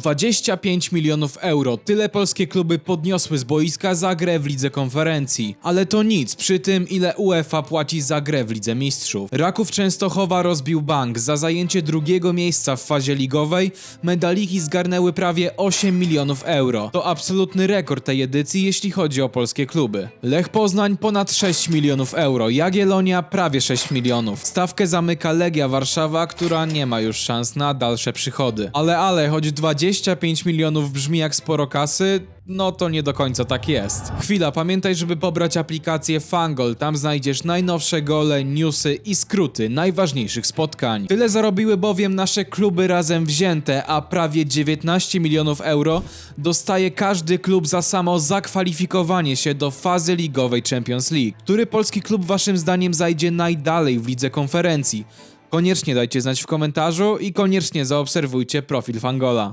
25 milionów euro. Tyle polskie kluby podniosły z boiska za grę w Lidze Konferencji. Ale to nic przy tym, ile UEFA płaci za grę w Lidze Mistrzów. Raków Częstochowa rozbił bank. Za zajęcie drugiego miejsca w fazie ligowej medaliki zgarnęły prawie 8 milionów euro. To absolutny rekord tej edycji, jeśli chodzi o polskie kluby. Lech Poznań ponad 6 milionów euro, Jagiellonia prawie 6 milionów. Stawkę zamyka Legia Warszawa, która nie ma już szans na dalsze przychody. Ale ale, choć 25 milionów brzmi jak sporo kasy, no to nie do końca tak jest. Chwila, pamiętaj, żeby pobrać aplikację Fangol. Tam znajdziesz najnowsze gole, newsy i skróty najważniejszych spotkań. Tyle zarobiły bowiem nasze kluby razem wzięte, a prawie 19 milionów euro dostaje każdy klub za samo zakwalifikowanie się do fazy ligowej Champions League. Który polski klub waszym zdaniem zajdzie najdalej w lidze konferencji? Koniecznie dajcie znać w komentarzu i koniecznie zaobserwujcie profil Fangola.